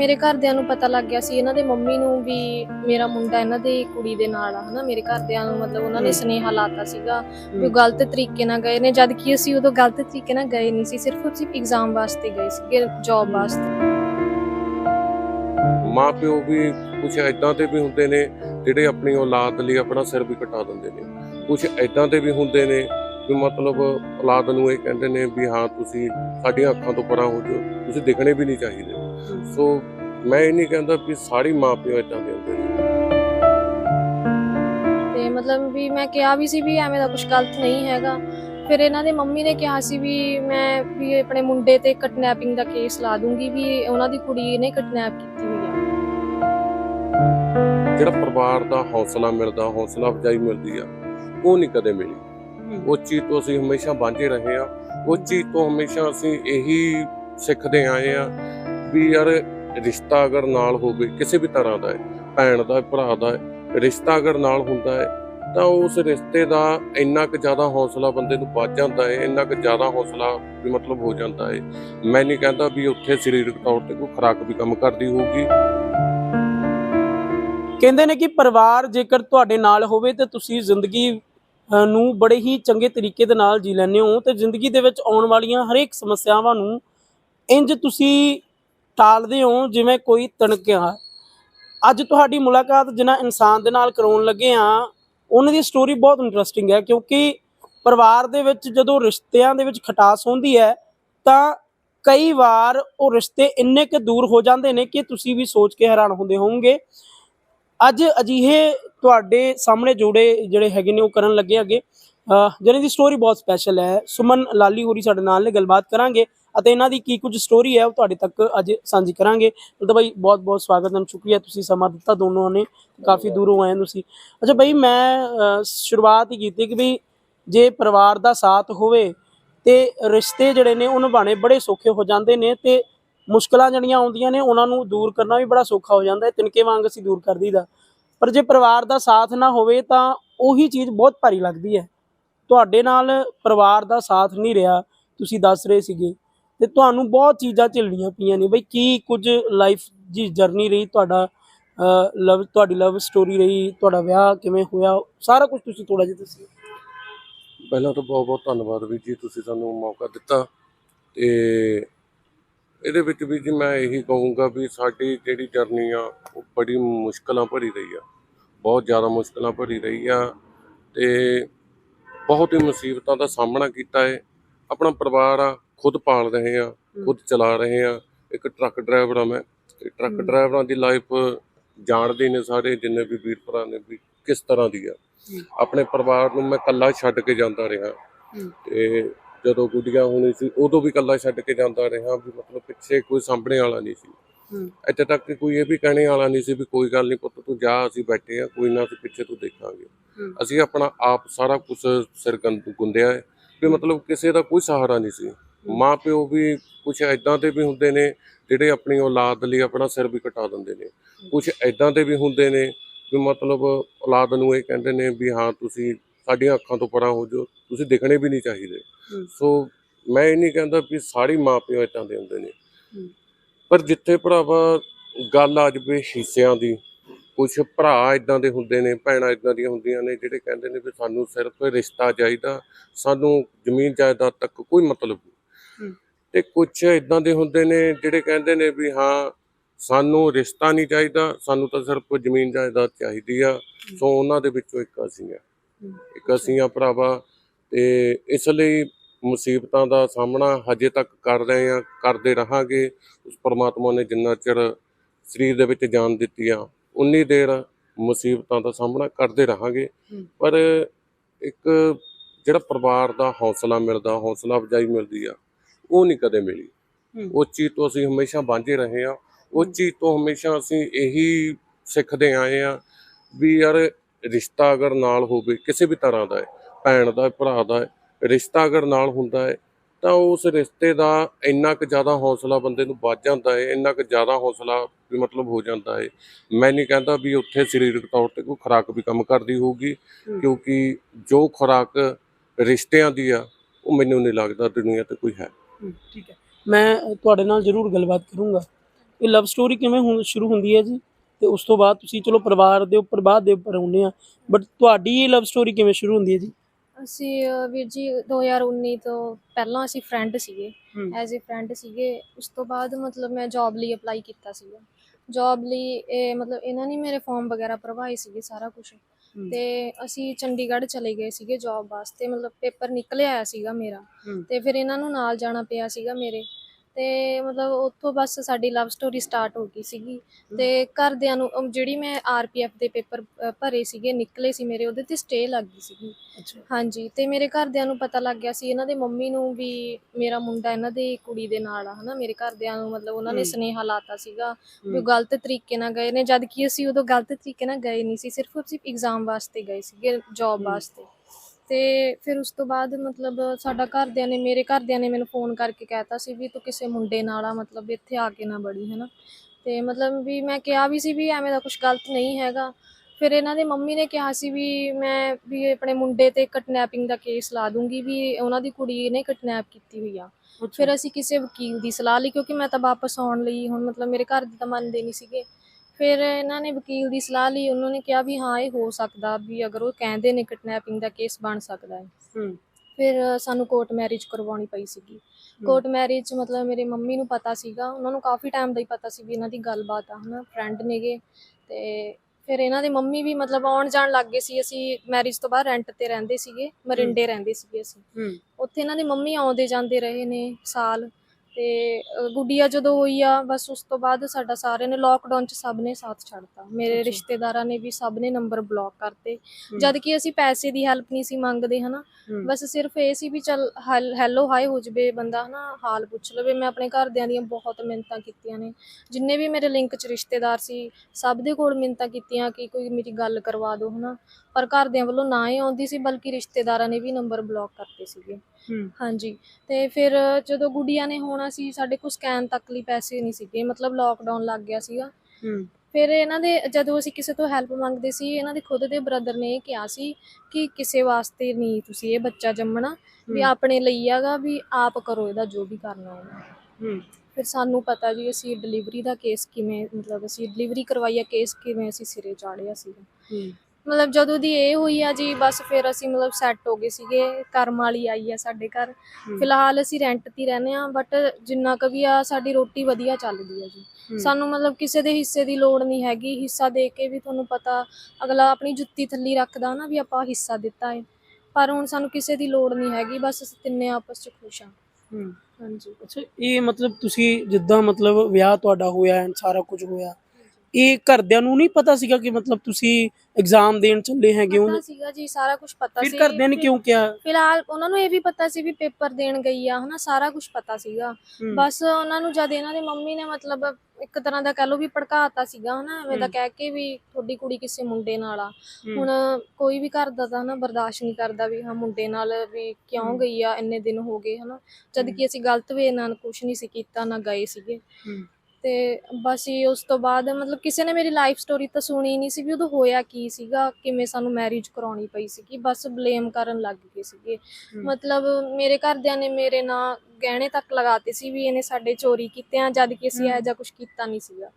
ਮੇਰੇ ਘਰਦਿਆਂ ਨੂੰ ਪਤਾ ਲੱਗ ਗਿਆ ਸੀ ਇਹਨਾਂ ਦੇ ਮੰਮੀ ਨੂੰ ਵੀ ਮੇਰਾ ਮੁੰਡਾ ਇਹਨਾਂ ਦੇ ਕੁੜੀ ਦੇ ਨਾਲ ਆ ਹਨਾ ਮੇਰੇ ਘਰਦਿਆਂ ਨੂੰ ਮਤਲਬ ਉਹਨਾਂ ਨੇ। ਸੁਨੇਹਾ ਲਾਤਾ ਸੀਗਾ ਵੀ ਉਹ ਗਲਤ ਤਰੀਕੇ ਨਾਲ ਗਏ ਨੇ ਜਦ ਕਿ ਅਸੀਂ ਉਦੋਂ ਗਲਤ ਤਰੀਕੇ ਨਾਲ ਗਏ ਨਹੀਂ ਸੀ ਸਿਰਫ ਅਸੀਂ ਐਗਜ਼ਾਮ ਵਾਸਤੇ ਗਏ ਸੀਗੇ ਜੌਬ ਵਾਸਤੇ। ਮਾਂ ਪਿਓ ਵੀ ਕੁਝ ਐਦਾਂ ਦੇ ਵੀ ਹੁੰਦੇ ਨੇ ਜਿਹੜੇ ਆਪਣੀ ਔਲਾਦ ਲਈ ਆਪਣਾ ਸਿਰ ਵੀ ਕਟਾ ਦਿੰਦੇ ਨੇ। ਕੁਝ ਐਦਾਂ ਦੇ ਵੀ ਹੁੰਦੇ ਨੇ ਵੀ ਮਤਲਬ ਔਲਾਦ ਨੂੰ ਇਹ ਕਹਿੰਦੇ ਨੇ ਵੀ ਹਾਂ ਤੁਸੀਂ ਸਾਡੀਆਂ ਅੱਖਾਂ ਤੋਂ ਪਰਾਂ ਹੋ ਜਾਓ ਤੁਸੀਂ ਦਿਖਣੇ ਵੀ ਨਹੀਂ ਚਾਹੀਦੇ। ਸੋ ਮੈਂ ਇਹ ਨਹੀਂ ਕਹਿੰਦਾ ਵੀ ਸਾਰੇ ਮਾਂ ਪਿਓ ਐਦਾਂ ਦੇ ਹੁੰਦੇ ਨੇ। ਤੇ ਮਤਲਬ ਵੀ ਮੈਂ ਕਿਹਾ ਵੀ ਸੀ ਵੀ ਐਵੇਂ ਦਾ ਕੁਝ ਗਲਤ ਨਹੀਂ ਹੈਗਾ। ਫਿਰ ਇਹਨਾਂ ਦੇ ਮੰਮੀ ਨੇ ਕਿਹਾ ਸੀ ਵੀ ਮੈਂ ਵੀ ਆਪਣੇ ਮੁੰਡੇ ਤੇ ਕਿਡਨੈਪਿੰਗ ਦਾ ਕੇਸ ਲਾ ਦੂੰਗੀ ਵੀ ਉਹਨਾਂ ਦੀ ਕੁੜੀ ਨੇ ਕਿਡਨੈਪ ਕੀਤੀ ਹੋਈ ਆ। ਜਿਹੜਾ ਪਰਿਵਾਰ ਦਾ ਹੌਸਲਾ ਮਿਲਦਾ ਹੌਸਲਾ ਅਫਜਾਈ ਮਿਲਦੀ ਆ ਉਹ ਨਹੀਂ ਕਦੇ ਮਿਲੀ। ਉਹ ਚੀਜ਼ ਤੋਂ ਅਸੀਂ ਹਮੇਸ਼ਾ ਵਾਂਝੇ ਰਹੇ ਆ ਉਹ ਚੀਜ਼ ਤੋਂ ਹਮੇਸ਼ਾ ਅਸੀਂ ਇਹੀ ਸਿੱਖਦੇ ਆਏ ਆ ਵੀ ਯਾਰ ਰਿਸ਼ਤਾ ਅਗਰ ਨਾਲ ਹੋਵੇ, ਕਿਸੇ ਵੀ ਤਰ੍ਹਾਂ ਦਾ ਹੈ, ਭੈਣ ਦਾ, ਭਰਾ ਦਾ ਰਿਸ਼ਤਾ ਅਗਰ ਨਾਲ ਹੁੰਦਾ ਹੈ, ਤਾਂ ਉਸ ਰਿਸ਼ਤੇ ਦਾ ਇੰਨਾ ਕੁ ਜ਼ਿਆਦਾ ਹੌਸਲਾ ਬੰਦੇ ਨੂੰ ਵੱਧ ਜਾਂਦਾ ਹੈ, ਇੰਨਾ ਕੁ ਜ਼ਿਆਦਾ ਹੌਸਲਾ ਵੀ ਮਤਲਬ ਹੋ ਜਾਂਦਾ ਹੈ। ਮੈਂ ਨਹੀਂ ਕਹਿੰਦਾ ਵੀ ਉੱਥੇ ਸਰੀਰਕ ਤੌਰ ਤੇ ਕੋਈ ਖੁਰਾਕ ਵੀ ਕੰਮ ਕਰਦੀ ਹੋਊਗੀ। ਕਹਿੰਦੇ ਨੇ ਕਿ ਪਰਿਵਾਰ ਜੇਕਰ ਤੁਹਾਡੇ ਨਾਲ ਹੋਵੇ ਤੇ ਤੁਸੀਂ ਜ਼ਿੰਦਗੀ ਨੂੰ ਬੜੇ ਹੀ ਚੰਗੇ ਤਰੀਕੇ ਦੇ ਨਾਲ ਜੀ ਲੈਂਦੇ ਹੋ ਤੇ ਜ਼ਿੰਦਗੀ ਦੇ ਵਿੱਚ ਆਉਣ ਵਾਲੀਆਂ ਹਰੇਕ ਸਮੱਸਿਆਵਾਂ ਨੂੰ ਇੰਜ ਤੁਸੀਂ ਟਾਲਦੇ ਹੋ ਜਿਵੇਂ ਕੋਈ ਤਣਕਿਆ ਅੱਜ ਤੁਹਾਡੀ ਮੁਲਾਕਾਤ ਜਿਨ੍ਹਾਂ ਇਨਸਾਨ ਦੇ ਨਾਲ ਕਰਾਉਣ ਲੱਗੇ ਆ, ਉਹਨਾਂ ਦੀ ਸਟੋਰੀ ਬਹੁਤ ਇੰਟਰਸਟਿੰਗ ਹੈ ਕਿਉਂਕਿ ਪਰਿਵਾਰ ਦੇ ਵਿੱਚ ਜਦੋਂ ਰਿਸ਼ਤਿਆਂ ਦੇ ਵਿੱਚ ਖਟਾਸ ਹੁੰਦੀ ਹੈ, ਤਾਂ ਕਈ ਵਾਰ ਉਹ ਰਿਸ਼ਤੇ ਇੰਨੇ ਕੁ ਦੂਰ ਹੋ ਜਾਂਦੇ ਨੇ ਕਿ ਤੁਸੀਂ ਵੀ ਸੋਚ ਕੇ ਹੈਰਾਨ ਹੁੰਦੇ ਹੋਵੋਗੇ। ਅੱਜ ਅਜਿਹੇ ਤੁਹਾਡੇ ਸਾਹਮਣੇ ਜੋੜੇ ਜਿਹੜੇ ਹੈਗੇ ਨੇ ਉਹ ਕਰਨ ਲੱਗੇ ਅਹ ਜਿਹਨਾਂ ਦੀ ਸਟੋਰੀ ਬਹੁਤ ਸਪੈਸ਼ਲ ਹੈ। ਸੁਮਨ ਲਾਲੀ ਹੋਰੀ ਸਾਡੇ ਨਾਲ ਨੇ ਗੱਲਬਾਤ ਕਰਾਂਗੇ ਅਤੇ ਇਹਨਾਂ ਦੀ ਕੀ ਕੁਝ ਸਟੋਰੀ ਹੈ ਉਹ ਤੁਹਾਡੇ ਤੱਕ ਅੱਜ ਸਾਂਝੀ ਕਰਾਂਗੇ। ਤਾਂ ਬਾਈ ਬਹੁਤ ਬਹੁਤ ਸਵਾਗਤ ਹੈ ਸ਼ੁਕਰੀਆ। ਤੁਸੀਂ ਸਮਾਂ ਦਿੱਤਾ ਦੋਨੋਂ ਨੇ ਕਾਫੀ ਦੂਰੋਂ ਆਏ ਤੁਸੀਂ। ਅੱਛਾ ਬਾਈ ਮੈਂ ਸ਼ੁਰੂਆਤ ਹੀ ਕੀਤੀ ਕਿ ਵੀ ਜੇ ਪਰਿਵਾਰ ਦਾ ਸਾਥ ਹੋਵੇ ਤੇ ਰਿਸ਼ਤੇ ਜਿਹੜੇ ਨੇ ਉਹ ਨਿਭਾਣੇ ਬੜੇ ਸੌਖੇ ਹੋ ਜਾਂਦੇ ਨੇ ਤੇ ਮੁਸ਼ਕਲਾਂ ਜਿਹੜੀਆਂ ਆਉਂਦੀਆਂ ਨੇ, ਉਹਨਾਂ ਨੂੰ ਦੂਰ ਕਰਨਾ ਵੀ ਬੜਾ ਸੌਖਾ ਹੋ ਜਾਂਦਾ ਹੈ, ਤਿਨਕੇ ਵਾਂਗ ਅਸੀਂ ਦੂਰ ਕਰ ਦਈਦਾ। ਪਰ ਜੇ ਪਰਿਵਾਰ ਦਾ ਸਾਥ ਨਾ ਹੋਵੇ ਤਾਂ ਉਹੀ ਚੀਜ਼ ਬਹੁਤ ਭਾਰੀ ਲੱਗਦੀ ਹੈ। ਤੁਹਾਡੇ ਨਾਲ ਪਰਿਵਾਰ ਦਾ ਸਾਥ ਨਹੀਂ ਰਿਹਾ, ਤੁਸੀਂ ਦੱਸ ਰਹੇ ਸੀਗੇ। ਤੇ ਤੁਹਾਨੂੰ ਬਹੁਤ ਚੀਜ਼ਾਂ ਝੱਲਣੀਆਂ ਪਈਆਂ ਨੇ। ਬਈ ਕੀ ਕੁਝ ਲਾਈਫ ਦੀ ਜਰਨੀ ਰਹੀ, ਤੁਹਾਡਾ ਲਵ ਤੁਹਾਡੀ ਲਵ ਸਟੋਰੀ ਰਹੀ, ਤੁਹਾਡਾ ਵਿਆਹ ਕਿਵੇਂ ਹੋਇਆ, ਸਾਰਾ ਕੁਝ ਤੁਸੀਂ ਥੋੜਾ ਜਿਹਾ ਦੱਸਿਓ। ਪਹਿਲਾਂ ਤਾਂ ਬਹੁਤ ਬਹੁਤ ਧੰਨਵਾਦ ਵੀਰ ਜੀ, ਤੁਸੀਂ ਸਾਨੂੰ ਮੌਕਾ ਦਿੱਤਾ ਤੇ ਇਹਦੇ ਵਿੱਚ ਵੀ ਜੀ ਮੈਂ ਇਹੀ ਕਹੂੰਗਾ ਵੀ ਸਾਡੀ ਜਿਹੜੀ ਜਰਨੀ ਆ ਉਹ ਬੜੀ ਮੁਸ਼ਕਲਾਂ ਭਰੀ ਰਹੀ ਆ ਬਹੁਤ ਜ਼ਿਆਦਾ ਮੁਸ਼ਕਲਾਂ ਭਰੀ ਰਹੀ ਆ ਤੇ ਬਹੁਤ ਹੀ ਮੁਸੀਬਤਾਂ ਦਾ ਸਾਹਮਣਾ ਕੀਤਾ ਹੈ ਆਪਣਾ ਪਰਿਵਾਰ ਆ ਖੁਦ ਪਾਲ ਰਹੇ ਆ ਖੁਦ ਚਲਾ ਰਹੇ ਆ ਇੱਕ ਟਰੱਕ ਡਰਾਈਵਰ ਆ ਮੈਂ ਤੇ ਟਰੱਕ। ਡਰਾਈਵਰਾਂ ਦੀ ਲਾਈਫ ਜਾਣਦੇ ਨੇ ਸਾਰੇ ਜਿੰਨੇ ਵੀ ਵੀਰ ਭਰਾ ਨੇ ਵੀ ਕਿਸ ਤਰ੍ਹਾਂ ਦੀ ਆ। ਆਪਣੇ ਪਰਿਵਾਰ ਨੂੰ ਮੈਂ ਇਕੱਲਾ ਛੱਡ ਕੇ ਜਾਂਦਾ ਰਿਹਾ। ਤੇ ਜਦੋਂ ਗੁੱਡੀਆਂ ਹੋਣੀ ਸੀ ਉਦੋਂ ਵੀ ਇਕੱਲਾ ਛੱਡ ਕੇ ਜਾਂਦਾ ਰਿਹਾ ਵੀ ਮਤਲਬ ਪਿੱਛੇ ਕੋਈ ਸਾਂਭਣੇ ਵਾਲਾ ਨਹੀਂ ਸੀ। ਇੱਥੇ ਤੱਕ ਕਿ ਕੋਈ ਇਹ ਵੀ ਕਹਿਣੇ ਵਾਲਾ ਨਹੀਂ ਸੀ ਵੀ ਕੋਈ ਗੱਲ ਨਹੀਂ ਪੁੱਤ ਤੂੰ ਜਾ ਅਸੀਂ ਬੈਠੇ ਆ ਕੋਈ ਨਾ ਅਸੀਂ ਪਿੱਛੇ ਤੋਂ ਦੇਖਾਂਗੇ। ਅਸੀਂ ਆਪਣਾ ਆਪ ਸਾਰਾ ਕੁਝ ਸਿਰ ਗੰਦ ਗੁੰਦਿਆ ਹੈ ਵੀ ਮਤਲਬ ਕਿਸੇ ਦਾ ਕੋਈ ਸਹਾਰਾ ਨਹੀਂ ਸੀ। ਮਾਂ ਪਿਓ ਵੀ ਕੁਝ ਐਦਾਂ ਦੇ ਵੀ ਹੁੰਦੇ ਨੇ ਜਿਹੜੇ ਆਪਣੀ ਔਲਾਦ ਲਈ ਆਪਣਾ ਸਿਰ ਵੀ ਕਟਾ ਦਿੰਦੇ ਨੇ। ਕੁਝ ਐਦਾਂ ਦੇ ਵੀ ਹੁੰਦੇ ਨੇ ਵੀ ਮਤਲਬ ਔਲਾਦ ਨੂੰ ਇਹ ਕਹਿੰਦੇ ਨੇ ਵੀ ਹਾਂ ਤੁਸੀਂ ਸਾਡੀਆਂ ਅੱਖਾਂ ਤੋਂ ਪਰਾਂ ਹੋ ਜਾਓ ਤੁਸੀਂ ਦਿਖਣੇ ਵੀ ਨਹੀਂ ਚਾਹੀਦੇ। ਸੋ ਮੈਂ ਇਹ ਨਹੀਂ ਕਹਿੰਦਾ ਵੀ ਸਾਰੇ ਮਾਂ ਪਿਓ ਏਦਾਂ ਦੇ ਹੁੰਦੇ ਨੇ। ਪਰ ਜਿੱਥੇ ਭਰਾਵਾ ਗੱਲ ਆ ਜਾਵੇ ਹਿੱਸਿਆਂ ਦੀ ਕੁਝ ਭਰਾ ਇਦਾਂ ਦੇ ਹੁੰਦੇ ਨੇ ਭੈਣਾਂ ਇਦਾਂ ਦੀਆਂ ਹੁੰਦੀਆਂ ਨੇ ਜਿਹੜੇ ਕਹਿੰਦੇ ਨੇ ਵੀ ਸਾਨੂੰ ਸਿਰਫ ਰਿਸ਼ਤਾ ਚਾਹੀਦਾ ਸਾਨੂੰ ਜ਼ਮੀਨ ਜਾਇਦਾਦ ਤੱਕ ਕੋਈ ਮਤਲਬ। ਨਹੀਂ ਤੇ ਕੁਝ ਇਦਾਂ ਦੇ ਹੁੰਦੇ ਨੇ ਜਿਹੜੇ ਕਹਿੰਦੇ ਨੇ ਵੀ ਹਾਂ ਸਾਨੂੰ ਰਿਸ਼ਤਾ ਨਹੀਂ ਚਾਹੀਦਾ ਸਾਨੂੰ ਤਾਂ ਸਿਰਫ ਜ਼ਮੀਨ ਜਾਇਦਾਦ ਚਾਹੀਦੀ ਆ ਸੋ ਉਹਨਾਂ ਦੇ ਵਿੱਚੋਂ ਇੱਕ ਅਸੀਂ ਆ। ਇੱਕ ਅਸੀਂ ਆ ਭਰਾਵਾ ਤੇ ਇਸ ਲਈ ਮੁਸੀਬਤਾਂ ਦਾ ਸਾਹਮਣਾ ਹਜੇ ਤੱਕ ਕਰ ਰਹੇ ਆ ਕਰਦੇ ਰਹਾਂਗੇ ਉਸ ਪਰਮਾਤਮਾ ਨੇ ਜਿੰਨਾ ਚਿਰ ਸਰੀਰ ਦੇ ਵਿੱਚ ਜਾਨ ਦਿੱਤੀ ਆ ਉਨੀ ਦੇਰ ਮੁਸੀਬਤਾਂ ਦਾ ਸਾਹਮਣਾ ਕਰਦੇ ਰਹਾਂਗੇ। ਪਰ ਇੱਕ ਜਿਹੜਾ ਪਰਿਵਾਰ ਦਾ ਹੌਸਲਾ ਮਿਲਦਾ ਹੌਸਲਾ ਅਫਜਾਈ ਮਿਲਦੀ ਆ ਉਹ ਨਹੀਂ ਕਦੇ ਮਿਲੀ। ਉਹ ਚੀਜ਼ ਤੋਂ ਅਸੀਂ ਹਮੇਸ਼ਾ ਵਾਂਝੇ ਰਹੇ ਆ ਉਹ ਚੀਜ਼ ਤੋਂ ਹਮੇਸ਼ਾ ਅਸੀਂ ਇਹੀ ਸਿੱਖਦੇ ਆਏ ਆ ਵੀ ਯਾਰ ਰਿਸ਼ਤਾ ਅਗਰ ਨਾਲ ਹੋਵੇ ਕਿਸੇ ਵੀ ਤਰ੍ਹਾਂ ਦਾ ਹੈ ਭੈਣ ਦਾ ਭਰਾ ਦਾ ਹੈ ਰਿਸ਼ਤਾ ਅਗਰ ਨਾਲ ਹੁੰਦਾ ਹੈ ਤਾਂ ਉਸ ਰਿਸ਼ਤੇ ਦਾ ਇੰਨਾ ਕੁ ਜ਼ਿਆਦਾ ਹੌਸਲਾ ਬੰਦੇ ਨੂੰ ਵੱਧ ਜਾਂਦਾ ਹੈ ਇੰਨਾ ਕੁ ਜ਼ਿਆਦਾ ਹੌਸਲਾ ਵੀ ਮਤਲਬ ਹੋ ਜਾਂਦਾ ਹੈ। ਮੈਂ ਨਹੀਂ ਕਹਿੰਦਾ ਵੀ ਉੱਥੇ ਸਰੀਰਕ ਤੌਰ ਤੇ ਕੋਈ ਖੁਰਾਕ ਵੀ ਕੰਮ ਕਰਦੀ ਹੋਊਗੀ। ਕਿਉਂਕਿ ਜੋ ਖੁਰਾਕ ਰਿਸ਼ਤਿਆਂ ਦੀ ਆ ਉਹ ਮੈਨੂੰ ਨਹੀਂ ਲੱਗਦਾ ਦੁਨੀਆ ਤੇ ਕੋਈ ਹੈ। ਠੀਕ ਹੈ। ਮੈਂ ਤੁਹਾਡੇ ਨਾਲ ਜ਼ਰੂਰ ਗੱਲਬਾਤ ਕਰੂੰਗਾ। ਇਹ ਲਵ ਸਟੋਰੀ ਕਿਵੇਂ ਹੁਣ ਸ਼ੁਰੂ ਹੁੰਦੀ ਹੈ ਜੀ? ਤੇ ਉਸ ਤੋਂ ਬਾਅਦ ਤੁਸੀਂ ਚਲੋ ਪਰਿਵਾਰ ਦੇ ਉੱਪਰ ਬਾਅਦ ਦੇ ਉੱਪਰ ਆਉਂਦੇ ਆ। ਬਟ ਤੁਹਾਡੀ ਇਹ ਲਵ ਸਟੋਰੀ ਕਿਵੇਂ ਸ਼ੁਰੂ ਹੁੰਦੀ ਹੈ ਜੀ? ਅਸੀਂ ਅਹ, ਵੀਰ ਜੀ 2019 ਤੋਂ ਪਹਿਲਾਂ ਅਸੀਂ ਫਰੈਂਡ ਸੀਗੇ। ਐਜ਼ ਅ ਫਰੈਂਡ ਸੀਗੇ ਉਸ ਤੋਂ ਬਾਅਦ ਮਤਲਬ ਮੈਂ ਜੌਬ ਲਈ ਅਪਲਾਈ ਕੀਤਾ ਸੀਗਾ। ਜੌਬ ਲਈ ਇਹ ਮਤਲਬ ਇਹਨਾਂ ਨੇ ਮੇਰੇ ਫਾਰਮ ਵਗੈਰਾ ਭਰਵਾਏ ਸੀਗੇ ਸਾਰਾ ਕੁਝ ਤੇ ਅਸੀਂ ਚੰਡੀਗੜ੍ਹ ਚਲੇ ਗਏ ਸੀਗੇ ਜੌਬ ਵਾਸਤੇ। ਮਤਲਬ ਪੇਪਰ ਨਿਕਲ ਆਇਆ ਸੀਗਾ ਮੇਰਾ। ਤੇ ਫਿਰ ਇਹਨਾਂ ਨੂੰ ਨਾਲ ਜਾਣਾ ਪਿਆ ਸੀਗਾ ਮੇਰੇ। ਤੇ ਮਤਲਬ ਉੱਥੋਂ ਬਸ ਸਾਡੀ ਲਵ ਸਟੋਰੀ ਸਟਾਰਟ ਹੋ ਗਈ ਸੀਗੀ ਤੇ ਘਰਦਿਆਂ ਨੂੰ ਅਮ ਜਿਹੜੀ ਮੈਂ ਆਰਪੀਐਫ ਦੇ ਪੇਪਰ ਭਰੇ ਸੀਗੇ ਨਿਕਲੇ ਸੀ ਮੇਰੇ ਉਹਦੇ ਤੇ ਸਟੇ ਲੱਗ ਗਈ ਸੀਗੀ ਅੱਛਾ ਹਾਂਜੀ ਤੇ ਮੇਰੇ ਘਰਦਿਆਂ ਨੂੰ ਪਤਾ ਲੱਗ ਗਿਆ ਸੀ ਇਹਨਾਂ ਦੇ ਮੰਮੀ ਨੂੰ ਵੀ ਮੇਰਾ ਮੁੰਡਾ ਇਹਨਾਂ ਦੀ ਕੁੜੀ ਦੇ ਨਾਲ ਆ ਹਨਾ ਮੇਰੇ ਘਰਦਿਆਂ ਨੂੰ ਮਤਲਬ ਉਹਨਾਂ ਨੇ ਹੂੰ। ਸੁਨੇਹਾ ਲਾਤਾ ਸੀਗਾ ਵੀ ਉਹ। ਗਲਤ ਤਰੀਕੇ ਨਾਲ ਗਏ ਨੇ ਜਦ ਕਿ ਅਸੀਂ ਉਦੋਂ ਗਲਤ ਤਰੀਕੇ ਨਾਲ ਗਏ ਨਹੀਂ ਸੀ ਸਿਰਫ ਅਸੀਂ ਐਗਜ਼ਾਮ ਵਾਸਤੇ ਗਏ ਸੀਗੇ ਜੌਬ। ਵਾਸਤੇ ਤੇ ਫਿਰ ਉਸ ਤੋਂ ਬਾਅਦ ਮਤਲਬ ਸਾਡਾ ਘਰਦਿਆਂ ਨੇ ਮੇਰੇ ਘਰਦਿਆਂ ਨੇ ਮੈਨੂੰ ਫੋਨ ਕਰਕੇ ਕਹਿਤਾ ਸੀ ਵੀ ਤੂੰ ਕਿਸੇ ਮੁੰਡੇ ਨਾਲ ਆ ਮਤਲਬ ਇੱਥੇ ਆ ਕੇ ਨਾ ਬੜੀ ਹਨਾ। ਤੇ ਮਤਲਬ ਵੀ ਮੈਂ ਕਿਹਾ ਵੀ ਸੀ ਵੀ ਐਵੇਂ ਦਾ ਕੁਝ ਗਲਤ ਨਹੀਂ ਹੈਗਾ। ਫਿਰ ਇਹਨਾਂ ਦੇ ਮੰਮੀ ਨੇ ਕਿਹਾ ਸੀ ਵੀ ਮੈਂ ਵੀ ਆਪਣੇ ਮੁੰਡੇ ਤੇ ਕਿਡਨੈਪਿੰਗ ਦਾ ਕੇਸ ਲਾ ਦੂੰਗੀ ਵੀ ਉਹਨਾਂ ਦੀ ਕੁੜੀ ਨੇ ਕਿਡਨੈਪ ਕੀਤੀ ਹੋਈ ਆ। ਫਿਰ ਅਸੀਂ ਕਿਸੇ ਵਕੀਲ ਦੀ ਸਲਾਹ ਲਈ ਕਿਉਂਕਿ ਮੈਂ ਤਾਂ ਵਾਪਸ ਆਉਣ ਲਈ ਹੁਣ ਮਤਲਬ ਮੇਰੇ ਘਰ ਦੇ ਤਾਂ ਮੰਨਦੇ ਨਹੀਂ ਸੀਗੇ। ਫਿਰ ਇਹਨਾਂ ਨੇ ਵਕੀਲ ਦੀ ਸਲਾਹ ਲਈ ਉਹਨਾਂ ਨੇ ਕਿਹਾ ਵੀ ਹਾਂ ਇਹ ਹੋ ਸਕਦਾ ਵੀ ਅਗਰ ਉਹ ਕਹਿੰਦੇ ਨੇ ਕਿਡਨੈਪਿੰਗ ਦਾ ਕੇਸ ਬਣ ਸਕਦਾ ਹੈ। ਹੂੰ। ਫਿਰ ਸਾਨੂੰ ਕੋਰਟ ਮੈਰਿਜ ਕਰਵਾਉਣੀ ਪਈ ਸੀਗੀ। ਕੋਰਟ ਮੈਰਿਜ ਮਤਲਬ ਮੇਰੇ ਮੰਮੀ ਨੂੰ ਪਤਾ ਸੀਗਾ ਉਹਨਾਂ ਨੂੰ ਕਾਫੀ ਟਾਈਮ ਦਾ ਹੀ ਪਤਾ ਸੀ ਵੀ ਇਹਨਾਂ ਦੀ ਗੱਲਬਾਤ ਆ ਹਨਾ ਫਰੈਂਡ ਨੇਗੇ। ਤੇ ਫਿਰ ਇਹਨਾਂ ਦੇ ਮੰਮੀ ਵੀ ਮਤਲਬ ਆਉਣ ਜਾਣ ਲੱਗ ਗਏ ਸੀ ਅਸੀਂ ਮੈਰਿਜ ਤੋਂ ਬਾਅਦ ਰੈਂਟ ਤੇ ਰਹਿੰਦੇ ਸੀਗੇ ਮਰਿੰਡੇ ਰਹਿੰਦੇ ਸੀਗੇ ਅਸੀਂ। ਉੱਥੇ ਇਹਨਾਂ ਦੇ ਮੰਮੀ ਆਉਂਦੇ ਜਾਂਦੇ ਰਹੇ ਨੇ ਸਾਲ। ਤੇ ਅ, ਗੁੱਡੀਆ ਜਦੋਂ ਹੋਈ ਆ ਬਸ ਉਸ ਤੋਂ ਬਾਅਦ ਸਾਡਾ ਸਾਰਿਆਂ ਨੇ ਲੋਕਡਾਊਨ ਚ ਸਭ ਨੇ ਸਾਥ ਛੱਡਤਾ। ਮੇਰੇ। ਰਿਸ਼ਤੇਦਾਰਾਂ ਨੇ ਵੀ ਸਭ ਨੇ ਨੰਬਰ ਬਲੌਕ ਕਰਤੇ। ਜਦ ਕਿ ਅਸੀਂ ਪੈਸੇ ਦੀ ਹੈਲਪ ਨਹੀਂ ਸੀ ਮੰਗਦੇ ਹਨਾ। ਹੂੰ। ਬਸ ਸਿਰਫ ਇਹ ਸੀ ਵੀ ਚੱਲ ਹੈਲੋ ਹਾਈ ਹੋ ਜਵੇ ਬੰਦਾ ਹਨਾ ਹਾਲ ਪੁੱਛ ਲਵੇ। ਮੈਂ ਆਪਣੇ ਘਰਦਿਆਂ ਦੀਆਂ ਬਹੁਤ ਮਿੰਨਤਾਂ ਕੀਤੀਆਂ ਨੇ। ਜਿੰਨੇ ਵੀ ਮੇਰੇ ਲਿੰਕ 'ਚ ਰਿਸ਼ਤੇਦਾਰ ਸੀ ਸਭ ਦੇ ਕੋਲ ਮਿੰਨਤਾਂ ਕੀਤੀਆਂ ਕਿ ਕੋਈ ਮੇਰੀ ਗੱਲ ਕਰਵਾ ਦਿਓ ਹਨਾ। ਪਰ ਘਰਦਿਆਂ ਵੱਲੋਂ ਨਾ ਹੀ ਆਉਂਦੀ ਸੀ ਬਲਕਿ ਰਿਸ਼ਤੇਦਾਰਾਂ ਨੇ ਵੀ ਨੰਬਰ ਬਲੌਕ ਕਰਤੇ ਸੀਗੇ। ਹਾਂਜੀ। ਤੇ ਫਿਰ ਜਦੋਂ ਗੁੱਡੀਆਂ ਨੇ ਹੋਣਾ ਸੀ ਸਾਡੇ ਕੋਲ ਸਕੈਨ ਤੱਕ ਲਈ ਪੈਸੇ ਨਹੀਂ ਸੀਗੇ ਮਤਲਬ ਲੋਕਡਾਊਨ ਲੱਗ ਗਿਆ ਸੀਗਾ। ਫਿਰ ਇਹਨਾਂ ਦੇ ਜਦੋਂ ਅਸੀਂ ਕਿਸੇ ਤੋਂ ਹੈਲਪ ਮੰਗਦੇ ਸੀ ਇਹਨਾਂ ਦੇ ਖੁਦ ਦੇ ਬ੍ਰਦਰ ਨੇ ਇਹ ਕਿਹਾ ਸੀ ਕਿ ਕਿਸੇ ਵਾਸਤੇ ਨਹੀਂ ਤੁਸੀਂ ਇਹ ਬੱਚਾ ਜੰਮਣਾ ਵੀ। ਆਪਣੇ ਲਈ ਹੈਗਾ ਵੀ ਆਪ ਕਰੋ ਇਹਦਾ ਜੋ ਵੀ ਕਰਨਾ ਹੈ। ਫਿਰ ਸਾਨੂੰ ਪਤਾ ਜੀ ਅਸੀਂ ਡਿਲੀਵਰੀ ਦਾ ਕੇਸ ਕਿਵੇਂ ਮਤਲਬ ਅਸੀਂ ਡਿਲੀਵਰੀ ਕਰਵਾਈ ਆ ਕੇਸ ਕਿਵੇਂ ਅਸੀਂ ਸਿਰੇ ਚਾੜਿਆ ਸੀਗਾ। ਮਤਲਬ ਜਦੋਂ ਦੀ ਇਹ ਹੋਈ ਆ ਜੀ ਬਸ ਫਿਰ ਅਸੀਂ ਮਤਲਬ ਸੈੱਟ ਹੋ ਗਏ ਸੀਗੇ ਕਰਮ ਵਾਲੀ ਆਈ ਆ ਸਾਡੇ ਘਰ। ਫਿਲਹਾਲ ਅਸੀਂ ਰੈਂਟ ਤੇ ਹੀ ਰਹਿੰਦੇ ਆ ਬਟ ਜਿੰਨਾ ਕੁ ਵੀ ਆ ਸਾਡੀ ਰੋਟੀ ਵਧੀਆ ਚੱਲਦੀ ਆ ਜੀ। ਸਾਨੂੰ ਮਤਲਬ ਕਿਸੇ ਦੇ ਹਿੱਸੇ ਦੀ ਲੋੜ ਨਹੀਂ ਹੈਗੀ ਹਿੱਸਾ ਦੇ ਕੇ ਵੀ ਤੁਹਾਨੂੰ ਪਤਾ ਅਗਲਾ ਆਪਣੀ ਜੁੱਤੀ ਥੱਲੀ ਰੱਖਦਾ ਨਾ ਵੀ ਆਪਾਂ ਹਿੱਸਾ ਦਿੱਤਾ ਹੈ ਪਰ ਹੁਣ ਸਾਨੂੰ ਕਿਸੇ ਦੀ ਲੋੜ ਨਹੀਂ ਹੈਗੀ ਬਸ ਅਸੀਂ ਤਿੰਨੇ ਆਪਸ 'ਚ ਖੁਸ਼ ਹੂੰ। ਹਾਂਜੀ। ਅੱਛਾ ਇਹ ਮਤਲਬ ਤੁਸੀਂ ਜਿੱਦਾਂ ਮਤਲਬ ਵਿਆਹ ਤੁਹਾਡਾ ਹੋਇਆ ਐਂਡ ਸਾਰਾ ਕੁਝ ਹੋਇਆ ਇਹ ਘਰਦਿਆਂ ਨੂੰ ਨਹੀਂ ਪਤਾ ਸੀਗਾ ਕਿ ਮਤਲਬ ਤੁਸੀਂ ਐਗਜ਼ਾਮ ਦੇਣ ਚੱਲੇ ਹੈਗੇ ਹੋ ਪਤਾ ਸੀਗਾ ਜੀ ਸਾਰਾ ਕੁਝ ਪਤਾ ਸੀ ਫਿਰ ਘਰਦਿਆਂ ਨੇ ਕਿਉਂ ਕਿਹਾ ਫਿਲਹਾਲ ਉਹਨਾਂ ਨੂੰ ਇਹ ਵੀ ਪਤਾ ਸੀ ਵੀ ਪੇਪਰ ਦੇਣ ਗਈ ਆ ਹਨਾ ਸਾਰਾ ਕੁਝ ਪਤਾ ਸੀਗਾ ਹੂੰ। ਬਸ ਉਹਨਾਂ ਨੂੰ ਜਦ ਇਹਨਾਂ ਦੀ ਮੰਮੀ ਨੇ ਮਤਲਬ ਇੱਕ ਤਰ੍ਹਾਂ ਦਾ ਕਹਿ ਲਓ ਵੀ ਭੜਕਾਤਾ ਸੀਗਾ ਹਨਾ ਐਵੇਂ ਦਾ ਹੂੰ। ਕਹਿ ਕੇ ਵੀ ਤੁਹਾਡੀ ਕੁੜੀ ਕਿਸੇ ਮੁੰਡੇ ਨਾਲ ਆ ਹੂੰ। ਹੁਣ ਕੋਈ ਵੀ ਘਰ ਦਾ ਤਾਂ ਹਨਾ ਬਰਦਾਸ਼ਤ ਨਹੀਂ ਕਰਦਾ ਵੀ ਹਾਂ ਮੁੰਡੇ ਨਾਲ ਵੀ ਕਿਉਂ ਹੂੰ। ਗਈ ਆ ਇੰਨੇ ਦਿਨ ਹੋ ਗਏ ਹਨਾ ਜਦ। ਕਿ ਅਸੀਂ ਗਲਤ ਵੇ ਨਾਲ ਕੁਝ ਨਹੀਂ ਸੀ ਕੀਤਾ ਨਾ ਗਏ ਸੀਗੇ ਹੂੰ। ਤੇ ਬਸ ਇਹ ਉਸ ਤੋਂ ਬਾਅਦ ਮਤਲਬ ਕਿਸੇ ਨੇ ਮੇਰੀ ਲਾਈਫ ਸਟੋਰੀ ਤਾਂ ਸੁਣੀ ਨਹੀਂ ਸੀ ਵੀ ਉਦੋਂ ਹੋਇਆ ਕੀ ਸੀਗਾ ਕਿਵੇਂ ਸਾਨੂੰ ਮੈਰਿਜ ਕਰਾਉਣੀ ਪਈ ਸੀਗੀ ਬਸ ਬਲੇਮ ਕਰਨ ਲੱਗ ਗਏ ਸੀਗੇ। ਮਤਲਬ ਮੇਰੇ ਘਰਦਿਆਂ ਨੇ ਮੇਰੇ ਨਾਂ ਗਹਿਣੇ ਤੱਕ ਲਗਾਤੇ ਸੀ ਵੀ ਇਹਨੇ ਸਾਡੇ ਚੋਰੀ ਕੀਤੇ ਆ ਜਦ ਕਿ ਅਸੀਂ। ਇਹੋ ਜਿਹਾ ਕੁਝ ਕੀਤਾ ਨਹੀਂ ਸੀਗਾ।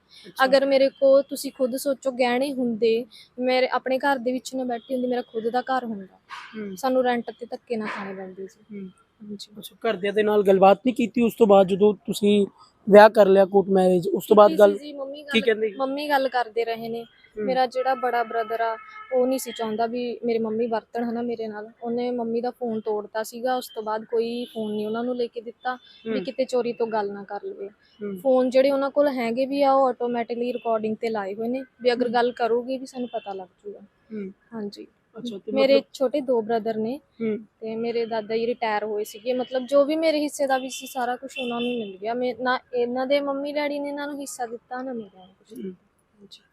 ਅਗਰ ਮੇਰੇ ਕੋਲ ਤੁਸੀਂ ਖੁਦ ਸੋਚੋ ਗਹਿਣੇ ਹੁੰਦੇ ਮੇਰੇ ਆਪਣੇ ਘਰ ਦੇ ਵਿੱਚ ਨਾ ਬੈਠੀ ਹੁੰਦੀ ਮੇਰਾ ਖੁਦ ਦਾ ਘਰ ਹੁੰਦਾ। ਸਾਨੂੰ ਰੈਂਟ ਤੇ ਧੱਕੇ ਨਾ ਖਾਣੇ ਪੈਂਦੇ ਸੀ। ਹਾਂਜੀ ਘਰਦਿਆਂ ਦੇ ਨਾਲ ਗੱਲਬਾਤ ਨਹੀਂ ਕੀਤੀ ਉਸ ਤੋਂ ਬਾਅਦ ਜਦੋਂ ਤੁਸੀਂ ਵਿਆਹ ਕਰ ਲਿਆ ਕੋਰਟ ਮੈਰਿਜ ਉਸ ਤੋਂ ਬਾਅਦ ਗੱਲ ਸੀ ਜੀ, ਮੰਮੀ ਕੀ ਕਹਿੰਦੇ? ਮੰਮੀ ਗੱਲ ਕਰਦੇ ਰਹੇ ਨੇ ਹੂੰ। ਮੇਰਾ ਜਿਹੜਾ ਬੜਾ ਬ੍ਰਦਰ ਆ ਉਹ ਨਹੀਂ ਸੀ ਚਾਹੁੰਦਾ ਵੀ ਮੇਰੀ ਮੰਮੀ ਵਰਤਣ ਹਨਾ ਮੇਰੇ ਨਾਲ ਉਹਨੇ ਮੰਮੀ ਦਾ ਫੋਨ ਤੋੜਤਾ ਸੀਗਾ ਉਸ ਤੋਂ ਬਾਅਦ ਕੋਈ ਫੋਨ ਨਹੀਂ ਉਹਨਾਂ ਨੂੰ ਲੈ ਕੇ ਦਿੱਤਾ ਵੀ ਹੂੰ। ਕਿਤੇ ਚੋਰੀ ਤੋਂ ਗੱਲ ਨਾ ਕਰ ਲਵੇ ਹੂੰ। ਫੋਨ ਜਿਹੜੇ ਉਹਨਾਂ ਕੋਲ ਹੈਗੇ ਵੀ ਆ ਉਹ ਆਟੋਮੈਟਿਕਲੀ ਰਿਕਾਰਡਿੰਗ ਤੇ ਲਾਏ ਹੋਏ ਨੇ ਵੀ ਅਗਰ ਗੱਲ ਕਰੂਗੀ ਵੀ ਸਾਨੂੰ ਪਤਾ ਲੱਗ ਜੂਗਾ ਹੂੰ। ਹਾਂਜੀ ਅੱਛਾ ਤੇ ਮੇਰੇ ਛੋਟੇ ਦੋ ਬ੍ਰਦਰ ਨੇ ਹੂੰ। ਤੇ ਮੇਰੇ ਦਾਦਾ ਜੀ ਰਿਟਾਇਰ ਹੋਏ ਸੀਗੇ। ਮਤਲਬ ਜੋ ਵੀ ਮੇਰੇ ਹਿੱਸੇ ਦਾ ਵੀ ਸੀ ਸਾਰਾ ਕੁਝ ਉਹਨਾਂ ਨੂੰ ਮਿਲ ਗਿਆ। ਮੈਂ ਨਾ ਇਹਨਾਂ ਦੇ ਮੰਮੀ ਡੈਡੀ ਨੇ ਇਹਨਾਂ ਨੂੰ ਹਿੱਸਾ ਦਿੱਤਾ ਨਾ ਮੇਰਾ ਕੁਝ ਹੂੰ।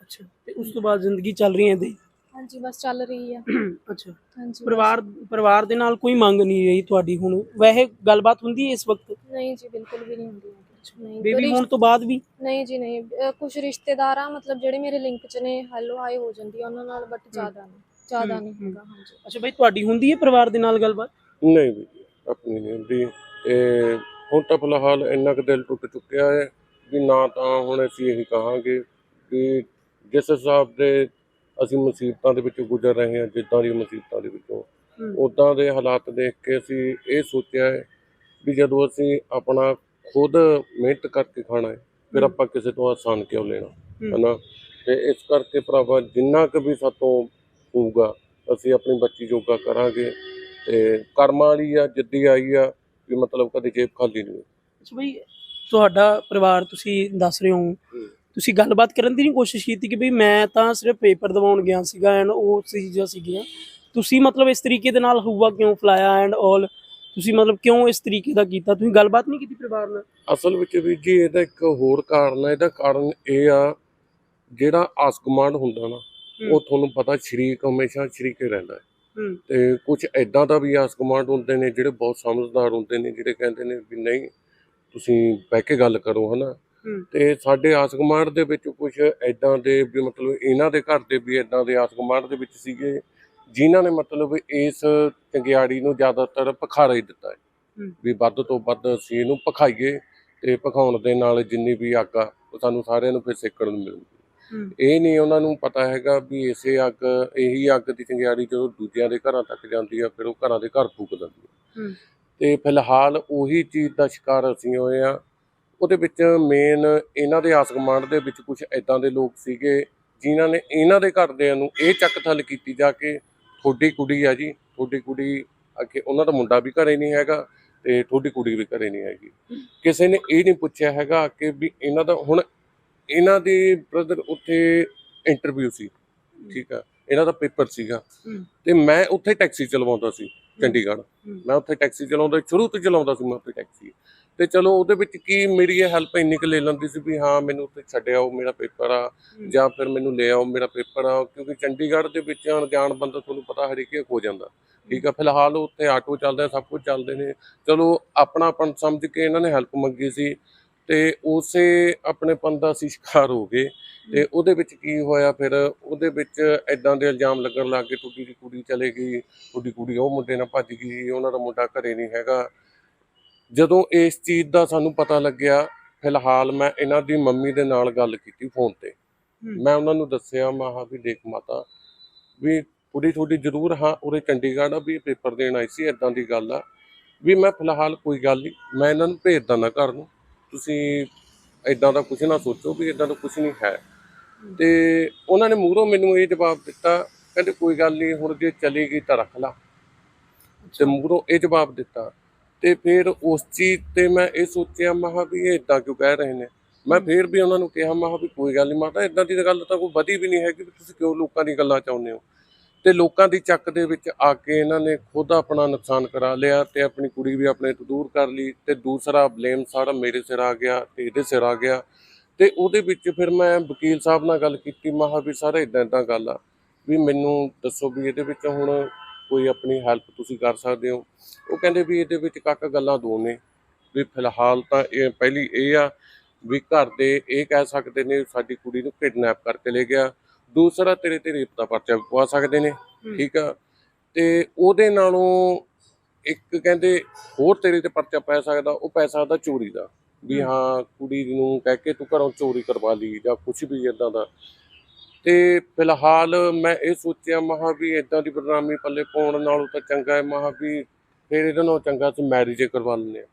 ਅੱਛਾ ਤੇ ਉਸ ਤੋਂ ਬਾਅਦ ਜ਼ਿੰਦਗੀ ਚੱਲ ਰਹੀ ਹੈ ਦੀ ਹਾਂਜੀ ਬਸ ਚੱਲ ਰਹੀ ਆ। ਅੱਛਾ। ਹਾਂਜੀ। ਪਰਿਵਾਰ ਪਰਿਵਾਰ ਦੇ ਨਾਲ ਕੋਈ ਮੰਗ ਨਹੀਂ ਰਹੀ ਤੁਹਾਡੀ ਹੁਣ? ਵੈਸੇ ਗੱਲਬਾਤ ਹੁੰਦੀ ਹੈ ਇਸ ਵਕਤ? ਨਹੀਂ ਜੀ ਬਿਲਕੁਲ ਵੀ ਨਹੀਂ ਹੁੰਦੀ। ਨਹੀਂ ਬੇਬੀ ਹੋਣ ਤੋਂ ਬਾਅਦ ਵੀ? ਨਹੀਂ ਜੀ ਨਹੀਂ। ਕੁਝ ਰਿਸ਼ਤੇਦਾਰ ਆ ਮਤਲਬ ਜਿਹੜੇ ਮੇਰੇ ਲਿੰਕ 'ਚ ਨੇ ਹੈਲੋ ਹਾਈ ਹੋ ਜਾਂਦੀ ਆ ਉਹਨਾਂ ਨਾਲ ਬਟ ਜ਼ਿਆਦਾ ਨਹੀਂ। ਜ਼ਿਆਦਾ ਨਹੀਂ ਹੂੰ। ਹੈਗਾ ਹਾਂਜੀ ਅੱਛਾ ਬਈ ਤੁਹਾਡੀ ਹੁੰਦੀ ਹੈ ਪਰਿਵਾਰ ਦੇ ਨਾਲ ਗੱਲਬਾਤ ਨਹੀਂ ਵੀ ਆਪਣੀ ਨਹੀਂ ਹੁੰਦੀ ਤੇ ਹੁਣ ਤਾਂ ਫਿਲਹਾਲ ਇੰਨਾ ਕੁ ਦਿਲ ਟੁੱਟ ਚੁੱਕਿਆ ਹੈ ਵੀ ਨਾ ਤਾਂ ਹੁਣ ਅਸੀਂ ਇਹੀ ਕਹਾਂਗੇ ਕਿ ਜਿਸ ਹਿਸਾਬ ਦੇ ਅਸੀਂ ਮੁਸੀਬਤਾਂ ਦੇ ਵਿੱਚੋਂ ਗੁਜ਼ਰ ਰਹੇ ਹਾਂ ਜਿੱਦਾਂ ਦੀ ਮੁਸੀਬਤਾਂ ਦੇ ਵਿੱਚੋਂ। ਉਦਾਂ ਦੇ ਹਾਲਾਤ ਦੇਖ ਕੇ ਅਸੀਂ ਇਹ ਸੋਚਿਆ ਹੈ ਵੀ ਜਦੋਂ ਅਸੀਂ ਆਪਣਾ ਖੁਦ ਮਿਹਨਤ ਕਰਕੇ ਖਾਣਾ ਹੈ ਫਿਰ। ਆਪਾਂ ਕਿਸੇ ਤੋਂ ਆਸਾਨ ਕਿਉਂ ਲੈਣਾ ਹੂੰ। ਹਨਾ ਤੇ ਇਸ ਕਰਕੇ ਭਰਾਵਾ ਜਿੰਨਾ ਕੁ ਵੀ ਸਾਤੋਂ ਹੋਊਗਾ ਅਸੀਂ ਆਪਣੀ ਬੱਚੀ ਜੋਗਾ ਕਰਾਂਗੇ ਤੇ ਕਰਮਾਂ ਵਾਲੀ ਆ ਜਿੱਦੀ ਆਈ ਆ ਵੀ ਮਤਲਬ ਕਦੇ ਜੇਬ ਖਾਲੀ ਨਹੀਂ। ਅੱਛਾ ਬਈ ਤੁਹਾਡਾ ਪਰਿਵਾਰ ਤੁਸੀਂ ਦੱਸ ਰਹੇ ਹੋ। ਤੁਸੀਂ ਗੱਲਬਾਤ ਕਰਨ ਦੀ ਨਹੀਂ ਕੋਸ਼ਿਸ਼ ਕੀਤੀ ਕਿ ਬਈ ਮੈਂ ਤਾਂ ਸਿਰਫ ਪੇਪਰ ਦਿਵਾਉਣ ਗਿਆ ਸੀਗਾ ਐਂਡ ਉਹ ਚੀਜ਼ਾਂ ਸੀਗੀਆਂ। ਤੁਸੀਂ ਮਤਲਬ ਇਸ ਤਰੀਕੇ ਦੇ ਨਾਲ ਹੁਆ ਕਿਉਂ ਫਲਾਇਆ ਐਂਡ ਆਲ ਤੁਸੀਂ ਮਤਲਬ ਕਿਉਂ ਇਸ ਤਰੀਕੇ ਦਾ ਕੀਤਾ? ਤੁਸੀਂ ਗੱਲਬਾਤ ਨਹੀਂ ਕੀਤੀ ਪਰਿਵਾਰ ਨਾਲ? ਅਸਲ ਵਿੱਚ ਵੀ ਜੀ ਇਹਦਾ ਇੱਕ ਹੋਰ ਕਾਰਨ ਹੈ ਇਹਦਾ ਕਾਰਨ ਇਹ ਆ ਜਿਹੜਾ ਆਸ ਕਮਾਂਡ ਹੁੰਦਾ ਨਾ। ਉਹ ਤੁਹਾਨੂੰ ਪਤਾ ਸ਼ਰੀਕ ਹਮੇਸ਼ਾ ਸ਼ਰੀਕੇ ਰਹਿੰਦਾ ਹੈ ਤੇ ਕੁਝ ਐਦਾਂ ਦਾ ਵੀ ਆਸ ਕਮਾਂਡ ਹੁੰਦੇ ਨੇ ਜਿਹੜੇ ਬਹੁਤ ਸਮਝਦਾਰ ਹੁੰਦੇ ਨੇ ਜਿਹੜੇ ਕਹਿੰਦੇ ਨੇ ਵੀ ਨਹੀਂ ਤੁਸੀਂ ਬਹਿ ਕੇ ਗੱਲ ਕਰੋ ਹਨਾ। ਤੇ ਸਾਡੇ ਆਸ ਕਮਾਂਡ ਦੇ ਵਿੱਚ ਕੁਝ ਐਦਾਂ ਦੇ ਵੀ ਮਤਲਬ ਇਹਨਾਂ ਦੇ ਘਰ ਦੇ ਵੀ ਐਦਾਂ ਦੇ ਆਸ ਕਮਾਂਡ ਦੇ ਵਿੱਚ ਸੀਗੇ ਜਿਨ੍ਹਾਂ ਨੇ ਮਤਲਬ ਇਸ ਚੰਗਿਆੜੀ ਨੂੰ ਜ਼ਿਆਦਾਤਰ ਪਖਾਰਾ ਹੀ ਦਿੱਤਾ ਹੈ। ਵੀ ਵੱਧ ਤੋਂ ਵੱਧ ਅਸੀਂ ਇਹਨੂੰ ਪਖਾਈਏ ਤੇ ਪਖਾਉਣ ਦੇ ਨਾਲ ਜਿੰਨੀ ਵੀ ਅੱਗ ਆ ਉਹ ਸਾਨੂੰ ਸਾਰਿਆਂ ਨੂੰ ਫਿਰ ਸੇਕਣ ਨੂੰ ਮਿਲੂਗੀ। ਇਹ ਨਹੀਂ ਉਹਨਾਂ ਨੂੰ ਪਤਾ ਹੈਗਾ ਵੀ ਇਸੇ ਅੱਗ ਇਹੀ ਅੱਗ ਦੀ ਚੰਗਿਆੜੀ ਜਦੋਂ ਦੂਜਿਆਂ ਦੇ ਘਰਾਂ ਤੱਕ ਜਾਂਦੀ ਆ ਫਿਰ ਉਹ ਘਰਾਂ ਦੇ ਘਰ ਫੂਕ ਦਿੰਦੀ ਆ। ਹੂੰ। ਤੇ ਫਿਲਹਾਲ ਉਹੀ ਚੀਜ਼ ਦਾ ਸ਼ਿਕਾਰ ਅਸੀਂ ਹੋਏ ਆ। ਉਹਦੇ ਵਿੱਚ ਮੇਨ ਇਹਨਾਂ ਦੇ ਆਸ ਗੁਆਂਢ ਦੇ ਵਿੱਚ ਕੁਝ ਐਦਾਂ ਦੇ ਲੋਕ ਸੀਗੇ ਜਿਨ੍ਹਾਂ ਨੇ ਇਹਨਾਂ ਦੇ ਘਰਦਿਆਂ ਨੂੰ ਇਹ ਚੱਕ ਥਲ ਕੀਤੀ ਜਾ ਕੇ ਤੁਹਾਡੀ ਕੁੜੀ ਆ ਜੀ ਤੁਹਾਡੀ ਕੁੜੀ ਅੱਗੇ ਉਹਨਾਂ ਦਾ ਮੁੰਡਾ ਵੀ ਘਰੇ ਨਹੀਂ ਹੈਗਾ ਤੇ ਤੁਹਾਡੀ ਕੁੜੀ ਵੀ ਘਰੇ ਨਹੀਂ ਹੈਗੀ। ਕਿਸੇ ਨੇ ਇਹ ਨਹੀਂ ਪੁੱਛਿਆ ਹੈਗਾ ਕਿ ਵੀ ਇਹਨਾਂ ਦਾ ਹੁਣ ਇਹਨਾਂ ਦੀ ਬ੍ਰਦਰ ਉੱਥੇ ਇੰਟਰਵਿਊ ਸੀ ਠੀਕ ਆ। ਇਹਨਾਂ ਦਾ ਪੇਪਰ ਸੀਗਾ। ਤੇ ਮੈਂ ਉੱਥੇ ਟੈਕਸੀ ਚਲਵਾਉਂਦਾ ਸੀ ਚੰਡੀਗੜ੍ਹ। ਮੈਂ ਉੱਥੇ ਟੈਕਸੀ ਚਲਾਉਂਦਾ ਸ਼ੁਰੂ ਤੋਂ ਚਲਾਉਂਦਾ ਸੀ ਮੈਂ ਉੱਥੇ ਟੈਕਸੀ ਤੇ ਚਲੋ ਉਹਦੇ ਵਿੱਚ ਕੀ ਮੇਰੀ ਇਹ ਹੈਲਪ ਇੰਨੀ ਕੁ ਲੈ ਲੈਂਦੀ ਸੀ ਵੀ ਹਾਂ ਮੈਨੂੰ ਉੱਥੇ ਛੱਡਿਆ ਉਹ ਮੇਰਾ ਪੇਪਰ ਆ। ਜਾਂ ਫਿਰ ਮੈਨੂੰ ਲੈ ਆਓ ਮੇਰਾ ਪੇਪਰ ਆ ਕਿਉਂਕਿ ਚੰਡੀਗੜ੍ਹ ਦੇ ਵਿੱਚ ਅਣਜਾਣ ਬੰਦਾ ਤੁਹਾਨੂੰ ਪਤਾ ਹਰੇਕ ਇੱਕ ਹੋ ਜਾਂਦਾ। ਠੀਕ ਆ ਫਿਲਹਾਲ ਉੱਥੇ ਆਟੋ ਚੱਲਦਾ ਸਭ ਕੁਝ ਚੱਲਦੇ ਨੇ। ਚਲੋ ਆਪਣਾਪਨ ਸਮਝ ਕੇ ਇਹਨਾਂ ਨੇ ਹੈਲਪ ਮੰਗੀ ਸੀ। ਤੇ ਉਸੇ ਆਪਣੇਪਨ ਦਾ ਅਸੀਂ ਸ਼ਿਕਾਰ ਹੋ ਗਏ ਤੇ ਉਹਦੇ ਵਿੱਚ ਕੀ ਹੋਇਆ ਫਿਰ? ਉਹਦੇ ਵਿੱਚ ਐਦਾਂ ਦੇ ਇਲਜ਼ਾਮ ਲੱਗਣ ਲੱਗ ਗਏ ਤੁਹਾਡੀ ਦੀ ਕੁੜੀ ਚਲੇ ਗਈ ਤੁਹਾਡੀ ਕੁੜੀ ਉਹ ਮੁੰਡੇ ਨਾਲ ਭੱਜ ਗਈ ਉਹਨਾਂ ਦਾ ਮੁੰਡਾ ਘਰੇ ਨਹੀਂ ਹੈਗਾ। ਜਦੋਂ ਇਸ ਚੀਜ਼ ਦਾ ਸਾਨੂੰ ਪਤਾ ਲੱਗਿਆ ਫਿਲਹਾਲ ਮੈਂ ਇਹਨਾਂ ਦੀ ਮੰਮੀ ਦੇ ਨਾਲ ਗੱਲ ਕੀਤੀ ਫੋਨ ਤੇ। ਮੈਂ ਉਹਨਾਂ ਨੂੰ ਦੱਸਿਆ ਮੈਂ ਕਿਹਾ ਵੀ ਦੇਖ ਮਾਤਾ ਵੀ ਕੁੜੀ ਤੁਹਾਡੀ ਜ਼ਰੂਰ ਹਾਂ ਉਰੇ ਚੰਡੀਗੜ੍ਹ ਆ ਵੀ ਪੇਪਰ ਦੇਣ ਆਈ ਸੀ ਇਦਾਂ ਦੀ ਗੱਲ ਆ। ਵੀ ਮੈਂ ਫਿਲਹਾਲ ਕੋਈ ਗੱਲ ਨਹੀਂ ਮੈਂ ਇਹਨਾਂ ਨੂੰ ਭੇਜ ਦਾਂ ਘਰ ਨੂੰ। ਤੁਸੀਂ ਇਦਾਂ ਦਾ ਕੁਝ ਨਾ ਸੋਚੋ ਵੀ ਇਦਾਂ ਦਾ ਕੁਝ ਨਹੀਂ ਹੈ। ਤੇ ਉਹਨਾਂ ਨੇ ਮੂਹਰੋਂ ਮੈਨੂੰ ਇਹ ਜਵਾਬ ਦਿੱਤਾ, ਕਹਿੰਦੇ ਕੋਈ ਗੱਲ ਨਹੀਂ, ਹੁਣ ਜੇ ਚਲੀ ਗਈ ਤਾਂ ਰੱਖ ਲਾ। ਤੇ ਮੂਹਰੋਂ ਇਹ ਜਵਾਬ ਦਿੱਤਾ। ਤੇ ਫਿਰ ਉਸ ਚੀਜ਼ ਤੇ ਮੈਂ ਇਹ ਸੋਚਿਆ, ਮੈਂ ਕਿਹਾ ਵੀ ਇਹ ਇਦਾਂ ਕਿਉਂ ਕਹਿ ਰਹੇ ਨੇ? ਮੈਂ ਫਿਰ ਵੀ ਉਹਨਾਂ ਨੂੰ ਕਿਹਾ, ਮੈਂ ਵੀ ਕੋਈ ਗੱਲ ਨਹੀਂ ਮਾਤਾ ਇਦਾਂ ਦੀ ਗੱਲ ਤਾਂ ਕੋਈ ਵਧੀ ਵੀ ਨਹੀਂ ਹੈਗੀ, ਵੀ ਤੁਸੀਂ ਕਿਉਂ ਲੋਕਾਂ ਦੀ ਗੱਲਾਂ ਚਾਹੁੰਦੇ ਹੋ? ਤੇ ਲੋਕਾਂ ਦੀ ਚੱਕ ਦੇ ਵਿੱਚ ਆ ਕੇ ਇਹਨਾਂ ਨੇ ਖੁਦ ਆਪਣਾ ਨੁਕਸਾਨ ਕਰਾ ਲਿਆ ਤੇ ਆਪਣੀ ਕੁੜੀ ਵੀ ਆਪਣੇ ਤੋਂ ਦੂਰ ਕਰ ਲਈ ਤੇ ਦੂਸਰਾ ਬਲੇਮ ਸਾਰਾ ਮੇਰੇ ਸਿਰ ਆ ਗਿਆ ਤੇ ਇਹਦੇ ਸਿਰ ਆ ਗਿਆ। ਤੇ ਉਹਦੇ ਵਿੱਚ ਫਿਰ ਮੈਂ ਵਕੀਲ ਸਾਹਿਬ ਨਾਲ ਗੱਲ ਕੀਤੀ, ਮੈਂ ਵੀ ਸਰ ਇਦਾਂ ਇਦਾਂ ਗੱਲ ਆ, ਵੀ ਮੈਨੂੰ ਦੱਸੋ ਵੀ ਇਹਦੇ ਵਿੱਚ ਹੁਣ ਕੋਈ ਆਪਣੀ ਹੈਲਪ ਤੁਸੀਂ ਕਰ ਸਕਦੇ ਹੋ। ਉਹ ਕਹਿੰਦੇ ਵੀ ਇਹਦੇ ਵਿੱਚ ਕੱਕ ਗੱਲਾਂ ਦੋ ਨੇ, ਵੀ ਫਿਲਹਾਲ ਤਾਂ ਇਹ ਪਹਿਲੀ ਇਹ ਆ ਵੀ ਘਰ ਦੇ ਇਹ ਕਹਿ ਸਕਦੇ ਨੇ ਸਾਡੀ ਕੁੜੀ ਨੂੰ ਕਿਡਨੈਪ ਕਰਕੇ ਲੈ ਗਿਆ ਦੂਸਰਾ ਤੇਰੇ ਤੇ ਰੇਪ ਦਾ ਪਰਚਾ ਵੀ ਪਵਾ ਸਕਦੇ ਨੇ। ਠੀਕ ਆ ਤੇ ਉਹਦੇ ਨਾਲੋਂ ਇੱਕ ਕਹਿੰਦੇ ਹੋਰ ਤੇਰੇ ਤੇ ਪਰਚਾ ਪੈ ਸਕਦਾ ਉਹ ਪੈ ਸਕਦਾ ਚੋਰੀ ਦਾ ਵੀ ਹੂੰ। ਕੁੜੀ ਨੂੰ ਕਹਿ ਕੇ ਤੂੰ ਘਰੋਂ ਚੋਰੀ ਕਰਵਾ ਲਈ ਜਾਂ ਕੁਝ ਵੀ ਇਦਾਂ ਦਾ ਤੇ ਫਿਲਹਾਲ ਮੈਂ ਇਹ ਸੋਚਿਆ ਮਹਾ ਵੀ ਇਦਾਂ ਦੀ ਬਦਨਾਮੀ ਪੱਲੇ ਪਾਉਣ ਨਾਲੋਂ ਤਾਂ ਚੰਗਾ ਹੈ ਮਹਾ ਵੀ ਫਿਰ ਇਹਦੇ ਨਾਲੋਂ ਚੰਗਾ ਅਸੀਂ ਮੈਰਿਜ ਕਰਵਾ ਲੈਂਦੇ ਆ।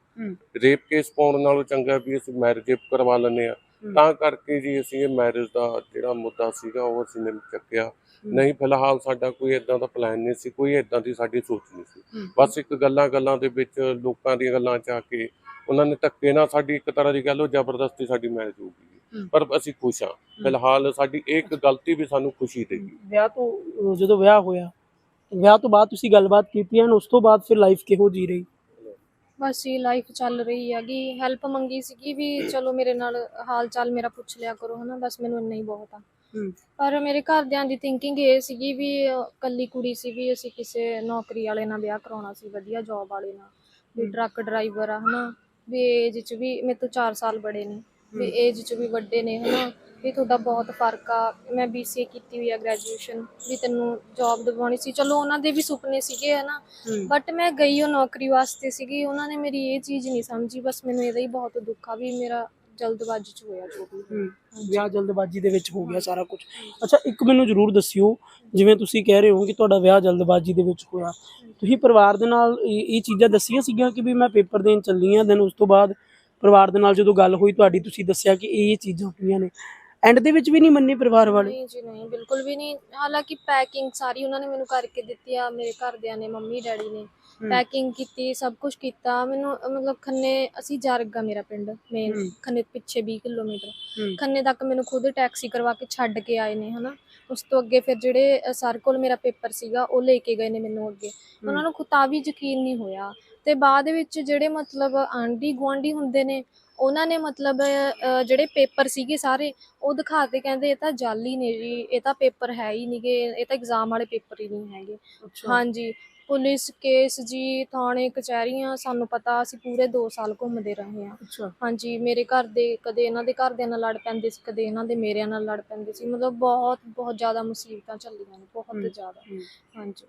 ਰੇਪ ਕੇਸ ਪਾਉਣ ਨਾਲੋਂ ਚੰਗਾ ਵੀ ਅਸੀਂ ਮੈਰਿਜ ਕਰਵਾ ਲੈਂਦੇ ਆ। ਤਾਂ ਕਰਕੇ ਜੀ ਅਸੀਂ ਇਹ ਮੈਰਿਜ ਦਾ ਜਿਹੜਾ ਮੁੱਦਾ ਸੀਗਾ ਉਹ ਅਸੀਂ ਨੇ ਚੱਕਿਆ। ਨਹੀਂ ਫਿਲਹਾਲ ਸਾਡਾ ਕੋਈ ਇਦਾਂ ਦਾ ਪਲਾਨ ਨਹੀਂ ਸੀ ਕੋਈ ਇਦਾਂ ਦੀ ਸਾਡੀ ਸੋਚ ਨਹੀਂ ਸੀ। ਬਸ ਇੱਕ ਗੱਲਾਂ ਗੱਲਾਂ ਦੇ ਵਿੱਚ ਲੋਕਾਂ ਦੀਆਂ ਗੱਲਾਂ ਚ ਆ ਕੇ ਉਹਨਾਂ ਨੇ ਧੱਕੇ ਨਾਲ ਸਾਡੀ ਇੱਕ ਤਰ੍ਹਾਂ ਦੀ ਗੱਲ ਉਹ ਜ਼ਬਰਦਸਤੀ ਸਾਡੀ ਮੈਰਿਜ ਹੋ ਗਈ। ਪਰ ਅਸੀਂ ਖੁਸ਼ ਹਾਂ। ਫਿਲਹਾਲ ਸਾਡੀ ਇੱਕ ਗਲਤੀ ਵੀ ਸਾਨੂੰ ਖੁਸ਼ੀ ਦੇਗੀ ਵਿਆਹ ਤੋਂ ਜਦੋਂ ਵਿਆਹ ਹੋਇਆ ਵਿਆਹ ਤੋਂ ਬਾਅਦ ਤੁਸੀਂ ਗੱਲਬਾਤ ਕੀਤੀ ਐਂਡ ਉਸ ਤੋਂ ਬਾਅਦ ਫਿਰ ਲਾਈਫ ਕਿਹੋ ਜੀ ਰਹੀ? ਬਸ ਇਹ ਲਾਈਫ ਚੱਲ ਰਹੀ ਹੈਗੀ ਹੈਲਪ ਮੰਗੀ ਸੀਗੀ ਵੀ ਚਲੋ ਮੇਰੇ ਨਾਲ ਹਾਲ ਚਾਲ ਮੇਰਾ ਪੁੱਛ ਲਿਆ ਕਰੋ ਹਨਾ ਬਸ ਮੈਨੂੰ ਇੰਨਾ ਹੀ ਬਹੁਤ ਆ ਹੂੰ। ਪਰ ਮੇਰੇ ਘਰਦਿਆਂ ਦੀ ਥਿੰਕਿੰਗ ਇਹ ਸੀਗੀ ਵੀ ਅਹ, ਕੱਲੀ ਕੁੜੀ ਸੀ ਵੀ ਅਸੀਂ ਕਿਸੇ ਨੌਕਰੀ ਵਾਲੇ ਨਾਲ ਵਿਆਹ ਕਰਾਉਣਾ ਸੀ ਵਧੀਆ ਜੌਬ ਵਾਲੇ ਨਾਲ ਵੀ। ਟਰੱਕ ਡਰਾਈਵਰ ਆ ਹਨਾ ਵੀ ਏਜ 'ਚ ਵੀ ਮੇਰੇ ਤੋਂ 4 ਸਾਲ ਬੜੇ ਨੇ ਵੀ। ਏਜ 'ਚ ਵੀ ਵੱਡੇ ਨੇ ਹਨਾ ਵੀ ਤੁਹਾਡਾ ਬਹੁਤ ਫ਼ਰਕ ਆ ਮੈਂ BCA ਕੀਤੀ ਹੋਈ ਆ ਗ੍ਰੈਜੂਏਸ਼ਨ ਵੀ ਤੈਨੂੰ ਜੌਬ ਦਿਵਾਉਣੀ ਸੀ। ਚਲੋ ਉਹਨਾਂ ਦੇ ਵੀ ਸੁਪਨੇ ਸੀਗੇ ਹਨਾ? ਬਟ ਮੈਂ ਗਈ ਉਹ ਨੌਕਰੀ ਵਾਸਤੇ ਸੀਗੀ ਉਹਨਾਂ ਨੇ ਮੇਰੀ ਇਹ ਚੀਜ਼ ਨਹੀਂ ਸਮਝੀ ਬਸ ਮੈਨੂੰ ਇਹਦਾ ਹੀ ਬਹੁਤ ਦੁੱਖ ਆ ਵੀ ਮੇਰਾ ਜਲਦਬਾਜ਼ੀ ਚ ਹੋਇਆ ਜੋ ਵੀ। ਵਿਆਹ ਜਲਦਬਾਜ਼ੀ ਦੇ ਵਿੱਚ ਹੋ ਗਿਆ ਸਾਰਾ ਕੁਝ ਅੱਛਾ ਇੱਕ ਮੈਨੂੰ ਜ਼ਰੂਰ ਦੱਸਿਓ ਜਿਵੇਂ ਤੁਸੀਂ ਕਹਿ ਰਹੇ ਹੋ ਕਿ ਤੁਹਾਡਾ ਵਿਆਹ ਜਲਦਬਾਜ਼ੀ ਦੇ ਵਿੱਚ ਹੋਇਆ। ਤੁਸੀਂ ਪਰਿਵਾਰ ਦੇ ਨਾਲ ਇਹ ਚੀਜ਼ਾਂ ਦੱਸੀਆਂ ਸੀਗੀਆਂ ਕਿ ਵੀ ਮੈਂ ਪੇਪਰ ਦੇਣ ਚੱਲੀ ਹਾਂ ਦੈਨ ਉਸ ਤੋਂ ਬਾਅਦ ਪਰਿਵਾਰ ਦੇ ਨਾਲ ਜਦੋਂ ਗੱਲ ਹੋਈ ਤੁਹਾਡੀ ਤੁਸੀਂ ਦੱਸਿਆ ਕਿ ਇਹ ਇਹ ਚੀਜ਼ਾਂ ਹੋਈਆਂ ਨੇ। ਐਂਡ ਦੇ ਵਿੱਚ ਵੀ ਨਹੀਂ ਮੰਨੇ ਪਰਿਵਾਰ ਵਾਲੇ? ਨਹੀਂ ਜੀ ਨਹੀਂ ਬਿਲਕੁਲ ਵੀ ਨਹੀਂ। ਹਾਲਾਂਕਿ ਪੈਕਿੰਗ ਸਾਰੀ ਉਹਨਾਂ ਨੇ ਮੈਨੂੰ ਕਰਕੇ ਦਿੱਤੀ ਆ ਮੇਰੇ ਘਰਦਿਆਂ ਨੇ ਮੰਮੀ ਡੈਡੀ ਨੇ। ਪੈਕਿੰਗ ਕੀਤੀ ਸਭ ਕੁਝ ਕੀਤਾ। ਮੈਨੂੰ ਮਤਲਬ ਖੰਨੇ ਅਸੀਂ ਜਾਰਗਾ ਮੇਰਾ ਪਿੰਡ ਮੇਨ। ਖੰਨੇ ਪਿੱਛੇ 20 ਕਿਲੋਮੀਟਰ। ਖੰਨੇ ਤੱਕ ਮੈਨੂੰ ਖੁਦ ਟੈਕਸੀ ਕਰਵਾ ਕੇ ਛੱਡ ਕੇ ਆਏ ਨੇ ਹਨਾ। ਉਸ ਤੋਂ ਅੱਗੇ ਫਿਰ ਜਿਹੜੇ ਅ, ਸਰ ਕੋਲ ਮੇਰਾ ਪੇਪਰ ਸੀਗਾ ਉਹ ਲੈ ਕੇ ਗਏ ਨੇ ਮੈਨੂੰ ਅੱਗੇ। ਉਹਨਾਂ ਨੂੰ ਖੁਦ ਤਾਂ ਵੀ ਯਕੀਨ ਨਹੀਂ ਹੋਇਆ। ਤੇ ਬਾਅਦ ਵਿੱਚ ਜਿਹੜੇ ਮਤਲਬ ਆਂਢੀ ਗੁਆਂਢੀ ਹੁੰਦੇ ਨੇ ਉਹਨਾਂ ਨੇ ਮਤਲਬ ਅ, ਜਿਹੜੇ ਪੇਪਰ ਸੀਗੇ ਸਾਰੇ ਉਹ ਦਿਖਾਤੇ ਕਹਿੰਦੇ ਇਹ ਤਾਂ ਜਾਲੀ ਨੇ ਜੀ ਇਹ ਤਾਂ ਪੇਪਰ ਹੈ ਹੀ ਨਹੀਂਗੇ ਇਹ ਤਾਂ ਐਗਜ਼ਾਮ ਵਾਲੇ ਪੇਪਰ ਹੀ ਨਹੀਂ ਹੈਗੇ। ਅੱਛਾ। ਹਾਂਜੀ ਪੁਲਿਸ ਕੇਸ ਜੀ ਥਾਣੇ ਕਚਹਿਰੀਆਂ ਸਾਨੂੰ ਪਤਾ ਅਸੀਂ ਪੂਰੇ 2 ਸਾਲ ਘੁੰਮਦੇ ਰਹੇ ਹਾਂ। ਅੱਛਾ। ਹਾਂਜੀ ਮੇਰੇ ਘਰ ਦੇ ਕਦੇ ਇਹਨਾਂ ਦੇ ਘਰਦਿਆਂ ਨਾਲ ਲੜ ਪੈਂਦੇ ਸੀ ਕਦੇ ਇਹਨਾਂ ਦੇ ਮੇਰਿਆਂ ਨਾਲ ਲੜ ਪੈਂਦੇ ਸੀ। ਮਤਲਬ ਬਹੁਤ ਬਹੁਤ ਜ਼ਿਆਦਾ ਮੁਸੀਬਤਾਂ ਚੱਲੀਆਂ ਨੇ ਬਹੁਤ। ਜ਼ਿਆਦਾ। ਹਾਂਜੀ।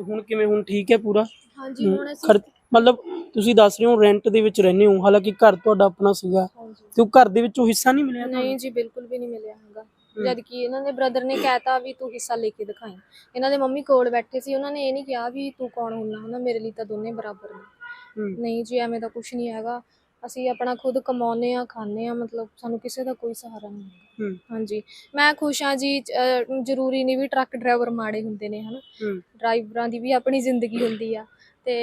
ਤੇ ਹੁਣ ਕਿਵੇਂ ਹੁਣ ਠੀਕ ਹੈ ਪੂਰਾ? ਹਾਂਜੀ ਹੁਣ ਅਸੀਂ ਮਤਲਬ ਤੁਸੀਂ ਦੱਸ ਰਹੇ ਹੋ ਰੈਂਟ ਦੇ ਵਿੱਚ ਰਹਿੰਦੇ ਹੋ ਹਾਲਾਂਕਿ ਘਰ ਤੁਹਾਡਾ ਆਪਣਾ ਸੀਗਾ। ਹਾਂਜੀ। ਤੇ ਉਹ ਘਰ ਦੇ ਵਿੱਚੋਂ ਹਿੱਸਾ ਨਹੀਂ ਮਿਲਿਆ ਨਹੀਂ ਜੀ ਬਿਲਕੁਲ ਵੀ ਨਹੀਂ ਮਿਲਿਆ ਹੈਗਾ। ਜਦ ਕਿ ਇਹਨਾਂ ਦੇ ਬ੍ਰਦਰ ਨੇ ਕਹਿਤਾ ਵੀ ਤੂੰ ਹਿੱਸਾ ਲੈ ਕੇ ਦਿਖਾਈ। ਇਹਨਾਂ ਦੇ ਮੰਮੀ ਕੋਲ ਬੈਠੇ ਸੀ ਉਹਨਾਂ ਨੇ ਇਹ ਨਹੀਂ ਕਿਹਾ ਵੀ ਤੂੰ ਕੌਣ ਹੁੰਨਾ ਹਨਾ? ਮੇਰੇ ਲਈ ਤਾਂ ਦੋਨੇ ਬਰਾਬਰ ਨੇ। ਹੂੰ। ਨਹੀਂ ਜੀ ਐਵੇਂ ਦਾ ਕੁਝ ਨਹੀਂ ਹੈਗਾ। ਅਸੀਂ ਆਪਣਾ ਖੁਦ ਕਮਾਉਂਦੇ ਆ ਖਾਂਦੇ ਆ ਮਤਲਬ ਸਾਨੂੰ ਕਿਸੇ ਦਾ ਕੋਈ ਸਹਾਰਾ ਨਹੀਂ ਹੈਗਾ ਹੂੰ। ਹਾਂਜੀ ਮੈਂ ਖੁਸ਼ ਹਾਂ ਜੀ ਅਹ ਜ਼ਰੂਰੀ ਨਹੀਂ ਵੀ ਟਰੱਕ ਡਰਾਈਵਰ ਮਾੜੇ ਹੁੰਦੇ ਨੇ ਹਨਾ ਹੂੰ। ਡਰਾਈਵਰਾਂ ਦੀ ਵੀ ਆਪਣੀ ਜ਼ਿੰਦਗੀ ਹੁੰਦੀ ਆ ਤੇ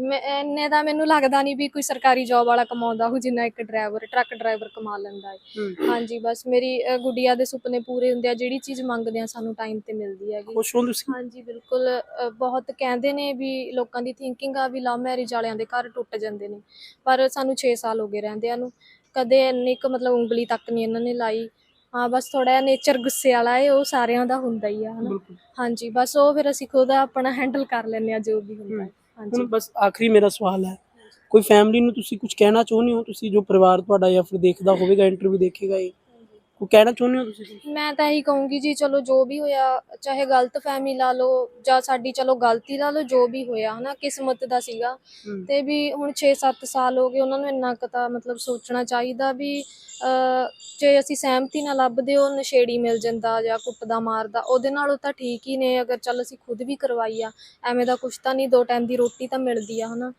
ਮੈਂ ਇੰਨੇ ਦਾ ਮੈਨੂੰ ਲੱਗਦਾ ਨਹੀਂ ਵੀ ਕੋਈ ਸਰਕਾਰੀ ਜੌਬ ਵਾਲਾ ਕਮਾਉਂਦਾ ਹੋ ਜਿੰਨਾ ਇੱਕ ਡਰਾਈਵਰ ਟਰੱਕ ਡਰਾਈਵਰ ਕਮਾ ਲੈਂਦਾ ਹੈ। ਹਾਂਜੀ ਬਸ ਮੇਰੀ ਗੁੱਡੀਆ ਦੇ ਸੁਪਨੇ ਪੂਰੇ ਹੁੰਦੇ ਆ ਜਿਹੜੀ ਚੀਜ਼ ਮੰਗਦੇ ਆ ਸਾਨੂੰ ਟਾਈਮ ਤੇ ਮਿਲਦੀ ਹੈਗੀ। ਖੁਸ਼ ਹੋ ਤੁਸੀਂ? ਹਾਂਜੀ ਬਿਲਕੁਲ ਬਹੁਤ ਕਹਿੰਦੇ ਨੇ ਵੀ ਲੋਕਾਂ ਦੀ ਥਿੰਕਿੰਗ ਆ ਵੀ ਲਵ ਮੈਰਿਜ ਵਾਲਿਆਂ ਦੇ ਘਰ ਟੁੱਟ ਜਾਂਦੇ ਨੇ। ਪਰ ਸਾਨੂੰ 6 ਸਾਲ ਹੋ ਗਏ ਰਹਿੰਦਿਆਂ ਨੂੰ। ਕਦੇ ਇੰਨੀ ਕੁ ਮਤਲਬ ਉਂਗਲੀ ਤੱਕ ਨਹੀਂ ਇਹਨਾਂ ਨੇ ਲਾਈ। ਹਾਂ ਬਸ ਥੋੜਾ ਜਿਹਾ ਨੇਚਰ ਗੁੱਸੇ ਵਾਲਾ ਹੈ ਉਹ ਸਾਰਿਆਂ ਦਾ ਹੁੰਦਾ ਹੀ ਆ ਹਨਾ। ਹਾਂਜੀ ਬਸ ਉਹ ਫਿਰ ਅਸੀਂ ਖੁਦ ਆਪਣਾ ਹੈਂਡਲ ਕਰ ਲੈਂਦੇ ਆ ਜੋ ਵੀ ਹੁੰਦਾ। ਹੈ। ਹੁਣ ਬਸ ਆਖਰੀ ਮੇਰਾ ਸਵਾਲ ਹੈ, ਕੋਈ ਫੈਮਿਲੀ ਨੂੰ ਤੁਸੀਂ ਕੁਝ ਕਹਿਣਾ ਚਾਹੁੰਦੇ ਹੋ? ਤੁਸੀਂ ਜੋ ਪਰਿਵਾਰ ਤੁਹਾਡਾ ਜਾਂ ਫਿਰ ਦੇਖਦਾ ਹੋਵੇਗਾ ਇੰਟਰਵਿਊ ਦੇਖੇਗਾ ਇਹ? ਕੋਈ ਕਹਿਣਾ ਚਾਹੁੰਦੇ ਹੋ ਤੁਸੀਂ? ਮੈਂ ਤਾਂ ਇਹੀ ਕਹੂੰਗੀ ਜੀ ਚਲੋ ਜੋ ਵੀ ਹੋਇਆ ਚਾਹੇ ਗਲਤ ਫਹਿਮੀ ਲਾ ਲਓ ਜਾਂ ਸਾਡੀ ਚਲੋ ਗਲਤੀ ਲਾ ਲਓ ਜੋ ਵੀ ਹੋਇਆ ਹਨਾ ਕਿਸਮਤ ਦਾ ਸੀਗਾ। ਤੇ ਵੀ ਹੁਣ 6-7 ਸਾਲ ਹੋ ਗਏ ਉਹਨਾਂ ਨੂੰ ਇੰਨਾ ਕੁ ਤਾਂ ਮਤਲਬ ਸੋਚਣਾ ਚਾਹੀਦਾ ਵੀ ਜੇ ਅਸੀਂ ਸਹਿਮਤੀ ਨਾਲ ਲੱਭਦੇ ਉਹ ਨਸ਼ੇੜੀ ਮਿਲ ਜਾਂਦਾ ਜਾਂ ਕੁੱਟਦਾ ਮਾਰਦਾ ਉਹਦੇ ਨਾਲੋਂ ਤਾਂ ਠੀਕ ਹੀ ਨੇ ਅਗਰ ਚੱਲ ਅਸੀਂ ਖੁਦ ਵੀ ਕਰਵਾਈ ਆ ਐਵੇਂ ਦਾ ਕੁਛ ਤਾਂ ਨਹੀਂ ਦੋ ਟਾਈਮ ਦੀ ਰੋਟੀ ਤਾਂ ਮਿਲਦੀ ਆ ਹਨਾ।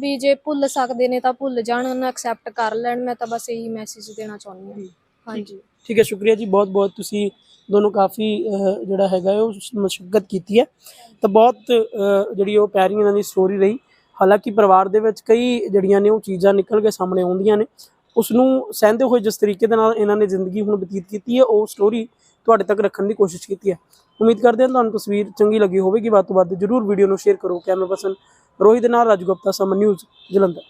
ਵੀ ਜੇ ਭੁੱਲ ਸਕਦੇ ਨੇ ਤਾਂ ਭੁੱਲ ਜਾਣ ਉਹਨਾਂ ਐਕਸੈਪਟ ਕਰ ਲੈਣ ਮੈਂ ਤਾਂ ਬਸ ਇਹੀ ਮੈਸੇਜ ਦੇਣਾ ਚਾਹੁੰਦੀ ਹਾਂ। ਹਾਂਜੀ। ਠੀਕ ਹੈ, ਸ਼ੁਕਰੀਆ ਜੀ, ਬਹੁਤ ਬਹੁਤ ਤੁਸੀਂ ਦੋਨੋਂ ਕਾਫੀ ਜਿਹੜਾ ਹੈਗਾ ਉਹ ਮਸ਼ਕਤ ਕੀਤੀ ਹੈ। ਤਾਂ ਬਹੁਤ ਜਿਹੜੀ ਉਹ ਪਿਆਰੀ ਇਹਨਾਂ ਦੀ ਸਟੋਰੀ ਰਹੀ। ਹਾਲਾਂਕਿ ਪਰਿਵਾਰ ਦੇ ਵਿੱਚ ਕਈ ਜਿਹੜੀਆਂ ਨੇ, ਉਹ ਚੀਜ਼ਾਂ ਨਿਕਲ ਕੇ ਸਾਹਮਣੇ ਆਉਂਦੀਆਂ ਨੇ। ਉਸ ਨੂੰ ਸਹਿੰਦੇ ਹੋਏ ਜਿਸ ਤਰੀਕੇ ਦੇ ਨਾਲ ਇਹਨਾਂ ਨੇ ਜ਼ਿੰਦਗੀ ਹੁਣ ਬਤੀਤ ਕੀਤੀ ਹੈ, ਉਹ ਸਟੋਰੀ ਤੁਹਾਡੇ ਤੱਕ ਰੱਖਣ ਦੀ ਕੋਸ਼ਿਸ਼ ਕੀਤੀ ਹੈ। ਉਮੀਦ ਕਰਦੇ ਹਾਂ ਤੁਹਾਨੂੰ ਤਸਵੀਰ ਚੰਗੀ ਲੱਗੀ ਹੋਵੇਗੀ। ਵੱਧ ਤੋਂ ਵੱਧ ਜਰੂਰ ਵੀਡੀਓ ਨੂੰ ਸ਼ੇਅਰ ਕਰੋ, ਕੈਮਰਾ ਪਰਸਨ ਰੋਹਿਤ ਦੇ ਨਾਲ ਰਾਜੂ ਗੁਪਤਾ ਸਮਨ ਨਿਊਜ਼ ਜਲੰਧਰ।